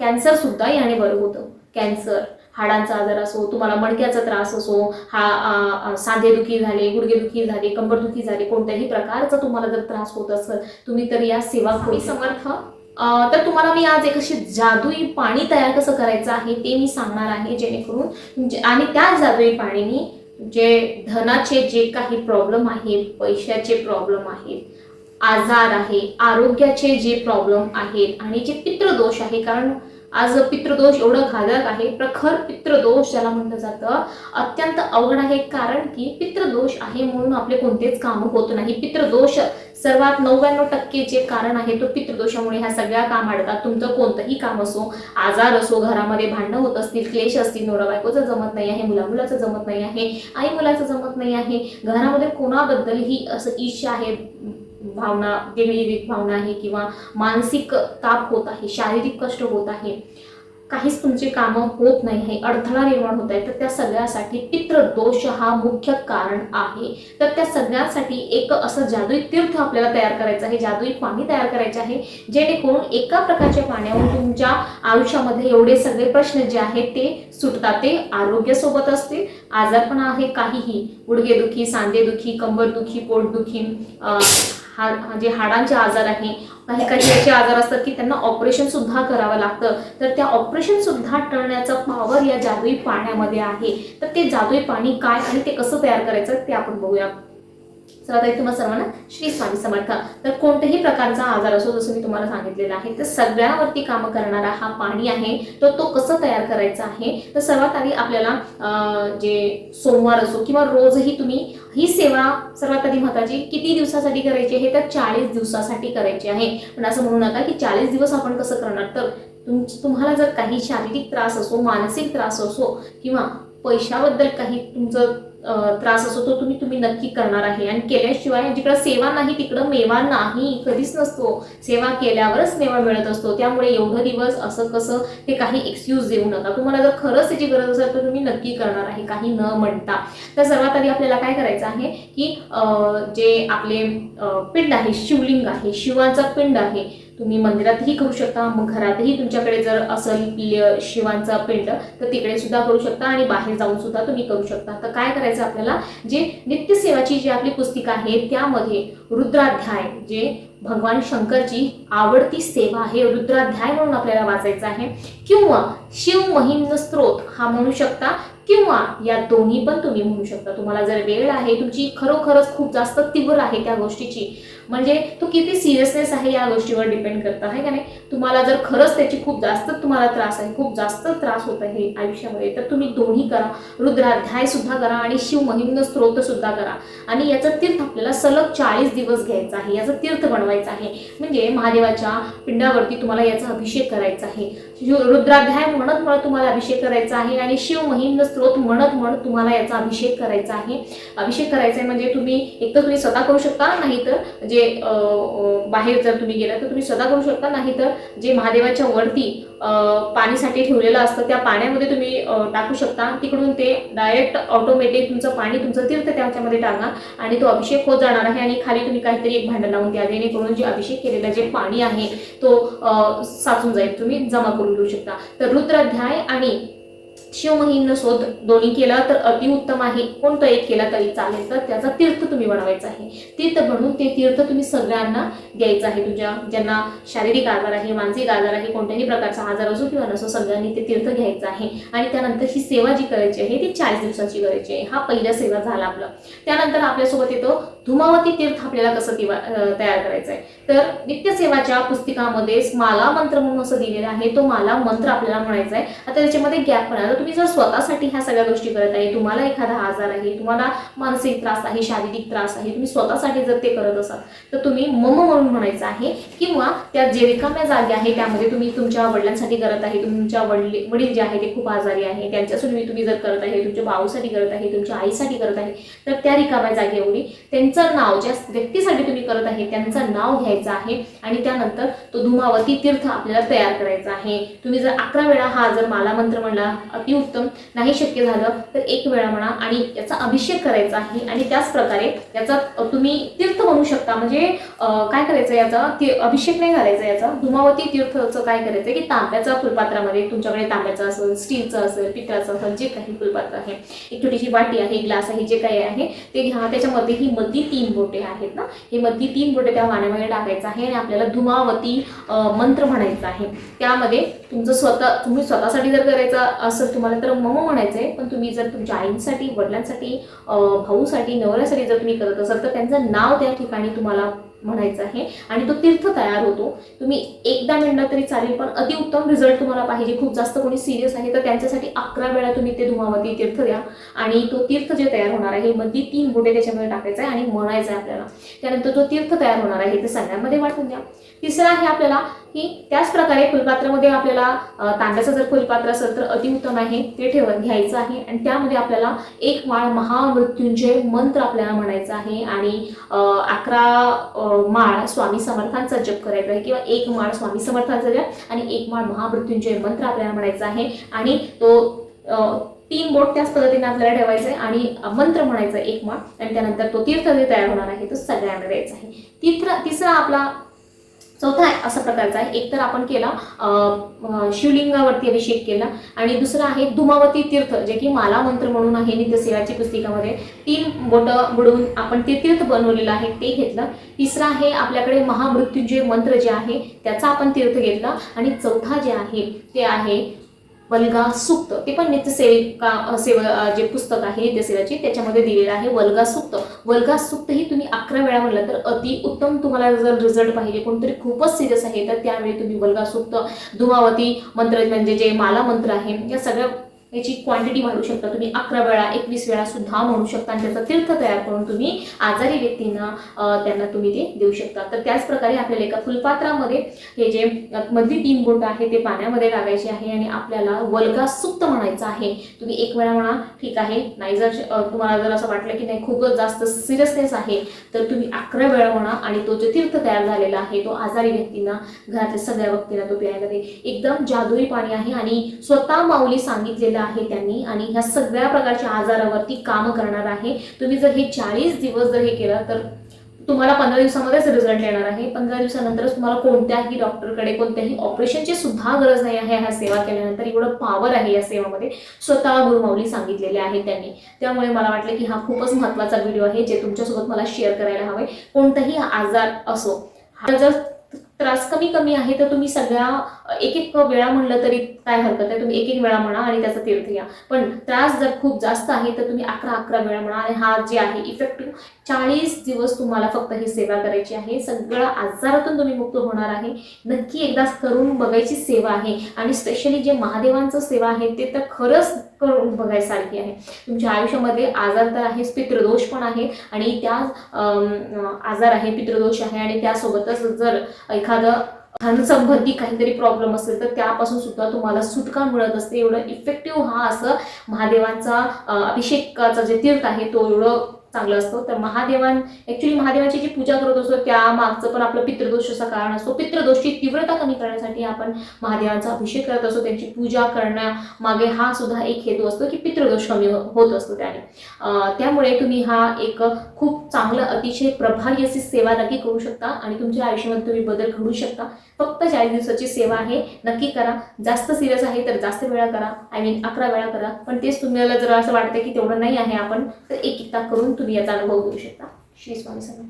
Cancer सुद्धा याने बरं होतं. कॅन्सर हाडांचा आजार असो तुम्हाला मणक्याचा त्रास असो हा सांधेदुखी झाले गुडघेदुखी झाले कंबरदुखी झाले कोणत्याही प्रकारचा तुम्हाला जर त्रास होत असेल तुम्ही तर या सेवा कोणी समर्थ. तर तुम्हाला मी आज एक अशी जादुई पाणी तयार कसं करायचं आहे ते मी सांगणार आहे जेणेकरून म्हणजे, आणि त्या जादुई पाणीने जे धनाचे जे काही प्रॉब्लेम आहेत पैशाचे प्रॉब्लेम आहेत आजार आहे आरोग्याचे जे प्रॉब्लेम आहेत आणि जे पितृदोष आहे कारण आज पितृदोष एवढं घातक आहे. प्रखर पितृदोष ज्याला म्हटलं जातं. अत्यंत अवघड आहे. कारण की पितृदोष आहे म्हणून आपले कोणतेच काम होत नाही. पितृदोष सर्वात नव्याण्णव टक्के जे कारण आहे तो पितृदोषामुळे ह्या सगळ्या काम अडतात. तुमचं कोणतंही काम असो आजार असो घरामध्ये भांडणं होत असतील क्लेश असतील नवरा बायकोचं जमत नाही आहे मुला मुलाचं जमत नाही आहे आई मुलाचं जमत नाही आहे घरामध्ये कोणाबद्दलही असं ईर्ष्या आहे भावना वेगळी भावना आहे किंवा मानसिक ताप होत आहे शारीरिक कष्ट होत आहे काहीच तुमचे कामं होत नाही आहे अडथळा निर्माण होत आहे तर त्या सगळ्यासाठी पितृदोष हा मुख्य कारण आहे. तर त्या सगळ्यासाठी एक असं जादुई तीर्थ आपल्याला तयार करायचं आहे जादुई पाणी तयार करायचे आहे जेणेकरून एका प्रकारच्या पाण्यावर तुमच्या आयुष्यामध्ये एवढे सगळे प्रश्न जे आहेत ते सुटतात ते आरोग्यासोबत असते आजारपण आहे काहीही गुडघेदुखी सांधेदुखी कंबरदुखी पोटदुखी हा जे हाडांचे आजार आहे काही काही असे आजार असतात की त्यांना ऑपरेशन सुद्धा करावं लागतं. तर त्या ऑपरेशन सुद्धा टळण्याचा पॉवर या जादुई पाण्यामध्ये आहे. तर ते जादुई पाणी काय आणि ते कसं तयार करायचं ते आपण बघूया. चला ताई तुम्हा सर्वांना श्री स्वामी समर्थ. तर कोणत्याही प्रकारचा आजार असो जसं मी तुम्हाला सांगितलेलं आहे तर सगळ्यावरती काम करणारा हा पाणी आहे तर तो कसं तयार करायचा आहे? तर सर्वात आधी आपल्याला जे सोमवार असो किंवा रोजही तुम्ही ही सेवा सर्वात आधी महत्वाची किती दिवसासाठी करायची आहे? तर चाळीस दिवसासाठी करायची आहे. पण असं म्हणू नका की चाळीस दिवस आपण कसं करणार? तर तुम तुम्हाला जर काही शारीरिक त्रास असो मानसिक त्रास असो किंवा पैशाबद्दल काही तुमचं त्रास असो तो तुम्ही तुम्ही नक्की करणार आहे. आणि केल्याशिवाय जिकडं सेवा नाही तिकडं मेवा नाही कधीच नसतो. सेवा केल्यावरच मेवा मिळत असतो. त्यामुळे एवढं दिवस असं कसं ते काही एक्सक्यूज देऊ नका. तुम्हाला जर खरंच त्याची गरज असेल तर तुम्ही नक्की करणार आहे. काही न म्हणता. तर सर्वात आधी आपल्याला काय करायचं आहे की जे आपले पिंड आहे शिवलिंग आहे शिवाचा पिंड आहे तुम्ही मंदिरातही करू शकता मग घरातही तुमच्याकडे जर असेल शिवांचा पिंड तर तिकडे सुद्धा करू शकता आणि बाहेर जाऊन सुद्धा तुम्ही करू शकता. तर काय करायचं आपल्याला? जे नित्यसेवाची जी आपली पुस्तिका आहे त्यामध्ये रुद्राध्याय जे भगवान शंकरची आवडती सेवा आहे रुद्राध्याय म्हणून आपल्याला वाचायचं आहे. किंवा शिव महिम्न स्त्रोत हा म्हणू शकता किंवा या दोन्ही पण तुम्ही म्हणू शकता. तुम्हाला जर वेळ आहे तुमची खरोखरच खूप जास्त तीव्र आहे त्या गोष्टीची म्हणजे तो किती सिरियसनेस आहे या गोष्टीवर डिपेंड करतं आहे का नाही? तुम्हाला जर खरंच त्याची खूप जास्त तुम्हाला त्रास आहे खूप जास्त त्रास होत आहे आयुष्यामध्ये तर तुम्ही दोन्ही करा. रुद्राध्याय सुद्धा करा आणि शिव महिम्न स्त्रोत सुद्धा करा. आणि याचं तीर्थ आपल्याला सलग चाळीस दिवस घ्यायचं आहे याचं तीर्थ बनवायचं आहे. म्हणजे महादेवाच्या पिंडावरती तुम्हाला याचा अभिषेक करायचा आहे. रुद्राध्याय म्हणत म्हणत तुम्हाला अभिषेक करायचा आहे आणि शिव महिम्न स्त्रोत म्हणत म्हणत तुम्हाला याचा अभिषेक करायचा आहे. अभिषेक करायचा आहे म्हणजे तुम्ही एक तर तुम्ही स्वतः करू शकता नाही तर जे बाहेर जर तुम्ही गेला तर तुम्ही स्वतः करू शकता नाही तर जे महादेवाच्या वरती पाणीसाठी ठेवलेलं असतं त्या पाण्यामध्ये तुम्ही टाकू शकता. तिकडून ते डायरेक्ट ऑटोमॅटिक तुमचं पाणी तुमचं तीर्थ त्याच्यामध्ये टाका आणि तो अभिषेक होत जाणार आहे आणि खाली तुम्ही काहीतरी एक भांडं लावून द्या. जेणेकरून जे अभिषेक केलेलं जे पाणी आहे तो साचून जाईल. तुम्ही जमा करून घेऊ शकता. तर रुद्राध्याय आणि शिवमहिम्न शोध दोन्ही केला तर अतिउत्तम आहे. कोणतं एक केला तरी चालेल तर त्याचा तीर्थ तुम्ही बनवायचा आहे. तीर्थ बनवून ते तीर्थ तुम्ही सगळ्यांना द्यायचं आहे तुझ्या ज्यांना शारीरिक आजार आहे मानसिक आजार आहे कोणत्याही प्रकारचा आजार असो किंवा नसो सगळ्यांनी ते तीर्थ घ्यायचं आहे. आणि त्यानंतर ही सेवा जी करायची आहे ती चाळीस दिवसाची करायची आहे. हा पहिला सेवा झाला आपला. त्यानंतर आपल्यासोबत येतो धुमावती तीर्थ आपल्याला कसं तयार करायचं आहे तर नित्यसेवाच्या पुस्तिकामध्ये माला मंत्र म्हणून असं दिलेलं आहे तो माला मंत्र आपल्याला म्हणायचा आहे आता त्याच्यामध्ये गॅप पण आहे तुम्ही जर स्वतःसाठी ह्या सगळ्या गोष्टी करत आहे तुम्हाला एखादा आजार आहे तुम्हाला मानसिक त्रास आहे शारीरिक त्रास आहे तुम्ही स्वतःसाठी जर ते करत असाल तर तुम्ही मम म्हणून म्हणायचं आहे किंवा त्या जे रिकाम्या जागे आहे त्यामध्ये तुम्ही तुमच्या वडिलांसाठी करत आहे तुमच्या वडील वडील जे आहे ते खूप आजारी आहे त्यांच्यासाठी तुम्ही जर करत आहे तुमच्या भाऊसाठी करत आहे तुमच्या आईसाठी करत आहे तर त्या रिकाम्या जागेवरी त्यांचं नाव ज्या व्यक्तीसाठी तुम्ही करत आहे त्यांचं नाव घ्यायचं आहे आणि त्यानंतर तो धुमावती तीर्थ आपल्याला तयार करायचा आहे. तुम्ही जर अकरा वेळा हा जर माला मंत्र म्हणला अतिउत्तम नाही शक्य झालं तर एक वेळा म्हणा आणि याचा अभिषेक करायचा आहे. आणि त्याच प्रकारे याचा तुम्ही तीर्थ म्हणू शकता. म्हणजे काय करायचं याचा? ती अभिषेक नाही करायचा याचा. धुमावती तीर्थचं काय करायचं? की तांब्याचा फुलपात्रामध्ये तुमच्याकडे तांब्याचं असेल स्टीलचं असेल पितळाचं असेल जे काही फुलपात्र आहे. एक छोटीशी वाटी आहे ग्लास आहे जे काही आहे ते घ्या. त्याच्यामध्ये ही मधी तीन बोटे आहेत ना? हे मध्ये तीन बोटे त्या वाण्यामध्ये टाकायचं आहे आणि आपल्याला धुमावती मंत्र म्हणायचा आहे. त्यामध्ये तुमचं स्वतः तुम्ही स्वतःसाठी जर करायचं असेल तुम्हाला तर मम म्हणायचं आहे पण तुम्ही जर तुमच्या आईंसाठी वडिलांसाठी भाऊसाठी नवऱ्यासाठी जर तुम्ही करत असाल तर त्यांचं नाव त्या ठिकाणी तुम्हाला म्हणायचं आहे. आणि तो तीर्थ तयार होतो. तुम्ही एकदा म्हणलं तरी चालेल पण अतिउत्तम रिझल्ट तुम्हाला पाहिजे. खूप जास्त कोणी सिरियस आहे तर त्यांच्यासाठी अकरा वेळा तुम्ही ते धुमावती तीर्थ द्या. आणि तो तीर्थ जे तयार होणार आहे मध्ये तीन बोटे त्याच्यामध्ये टाकायचं आहे आणि म्हणायचं आहे आपल्याला. त्यानंतर तो तीर्थ तयार होणार आहे ते सगळ्यांमध्ये वाटून द्या. तिसरं आहे आपल्याला की त्याच प्रकारे फुलपात्रामध्ये आपल्याला तांब्याचं जर फुलपात्र असेल तर अतिउत्तम आहे ते ठेवत घ्यायचं आहे. आणि त्यामध्ये आपल्याला एक माळ महामृत्युंजय मंत्र आपल्याला म्हणायचा आहे. आणि अकरा माळ स्वामी समर्थांचा जप करायचा आहे. किंवा एक माळ स्वामी समर्थांचा जप आणि एक माळ महामृत्युंजय मंत्र आपल्याला म्हणायचा आहे. आणि तो तीन बोट त्याच पद्धतीने आपल्याला ठेवायचं आहे. आणि मंत्र म्हणायचा आहे एक माळ. आणि त्यानंतर तो तीर्थ जे तयार होणार आहे तो सगळ्यांना द्यायचा आहे. तिसरा तिसरा आपला चौथा आहे असा प्रकारचा आहे. एक तर आपण केला शिवलिंगावरती अभिषेक केला आणि दुसरं आहे धुमावती तीर्थ जे की माला मंत्र म्हणून आहे नित्यसेवाची पुस्तिकामध्ये. तीन बोटं बुडवून आपण ते तीर्थ बनवलेलं आहे ते घेतलं. तिसरं आहे आपल्याकडे महामृत्युंजय मंत्र जे आहे त्याचा आपण तीर्थ घेतला. आणि चौथा जे आहे ते आहे वल्गा सुक्त. ते पण नित्यसेविका सेव जे पुस्तक आहे नित्यसेवाची त्याच्यामध्ये दिलेलं आहे वल्गा सुक्त. वर्गात सुप्तही तुम्ही अकरा वेळा म्हणलं तर अति उत्तम तुम्हाला जर रिझल्ट पाहिजे कोणतरी खूपच सिरियस आहे तर त्यावेळी तुम्ही वलगासुक्त धुमावती मंत्र म्हणजे जे माला मंत्र आहे या सगळ्या याची क्वांटिटी म्हणू शकता. तुम्ही अकरा वेळा एकवीस वेळा सुद्धा म्हणू शकता. आणि त्याचा तीर्थ तयार करून तुम्ही आजारी व्यक्तींना त्यांना तुम्ही ते देऊ शकता. तर त्याच प्रकारे आपल्याला एका फुलपात्रामध्ये हे जे मधली तीन बोट आहे ते पाण्यामध्ये लागायचे आहे आणि आपल्याला वल्गा सुप्त म्हणायचं आहे. तुम्ही एक वेळा म्हणा ठीक आहे. नाही जर तुम्हाला जर असं वाटलं की नाही खूपच जास्त सिरियसनेस आहे तर तुम्ही अकरा वेळा म्हणा आणि तो जो तीर्थ तयार झालेला आहे तो आजारी व्यक्तींना घरातल्या सगळ्या व्यक्तींना तो प्यायला दे. एकदम जादुई पाणी आहे आणि स्वतः माऊली सांगितलेलं आहे त्यांनी आणि ह्या सगळ्या प्रकारच्या आजारावरती काम करणार आहे. तुम्ही जर हे चाळीस दिवस जर हे केलं तर तुम्हाला पंधरा दिवसामध्येच रिझल्ट येणार आहे. पंधरा दिवसानंतरच तुम्हाला कोणत्याही डॉक्टरकडे कोणत्याही ऑपरेशनची सुद्धा गरज नाही आहे. ह्या सेवा केल्यानंतर एवढं पॉवर आहे या सेवामध्ये. स्वतः गुरुमाऊली सांगितलेले आहे त्यांनी. त्यामुळे मला वाटलं की हा खूपच महत्त्वाचा व्हिडिओ आहे जे तुमच्यासोबत मला शेअर करायला हवे कोणताही आजार असो हा जर त्रास कमी कमी आहे तर तुम्ही सगळ्या एक एक वेळा म्हणलं तरी काय हरकत आहे तुम्ही एक एक वेळा म्हणा आणि त्याचा तीर्थ घ्या. पण त्रास जर खूप जास्त आहे तर तुम्ही अकरा अकरा वेळा म्हणा आणि हा जे आहे इफेक्टिव्ह चाळीस दिवस तुम्हाला फक्त ही सेवा करायची आहे. सगळ्या आजारातून तुम्ही मुक्त होणार आहे. नक्की एकदा करून बघायची सेवा आहे. आणि स्पेशली जे महादेवांचं सेवा आहे ते तर खरंच करून बघायसारखी आहे. तुमच्या आयुष्यामध्ये आजार तर आहेच पितृदोष पण आहे. आणि त्या आजार आहे पितृदोष आहे. आणि त्यासोबतच जर एखादा धनसंबंधी काहीतरी प्रॉब्लेम असेल तर त्यापासून सुद्धा तुम्हाला सुटका मिळत असते. एवढं इफेक्टिव्ह हा असं महादेवांचा अभिषेकाचा जे तीर्थ आहे तो एवढं चांगलं असतो. तर महादेवान ऍक्च्युली महादेवाची जी पूजा करत असतो त्या मागचं पण आपलं पितृदोषाचं कारण असतो. पितृदोषची तीव्रता कमी करण्यासाठी आपण महादेवांचा अभिषेक करत असतो. त्यांची पूजा करण्यामागे हा सुद्धा एक हेतू असतो की पितृदोष कमी हो-, होत असतो त्याने. त्यामुळे तुम्ही हा एक खूप चांगलं अतिशय प्रभावी अशी सेवा नक्की करू शकता आणि तुमच्या आयुष्यामध्ये तुम्ही बदल घडू शकता. फक्त चाळीस दिवसाची सेवा आहे नक्की करा. जास्त सिरियस आहे तर जास्त वेळा करा. आय मीन अकरा वेळा करा. पण तेच तुम्हाला जर असं वाटतं की तेवढं नाही आहे आपण तर एक एकदा करून तुम्ही याचा अनुभव घेऊ शकता. श्री स्वामी समर्थ.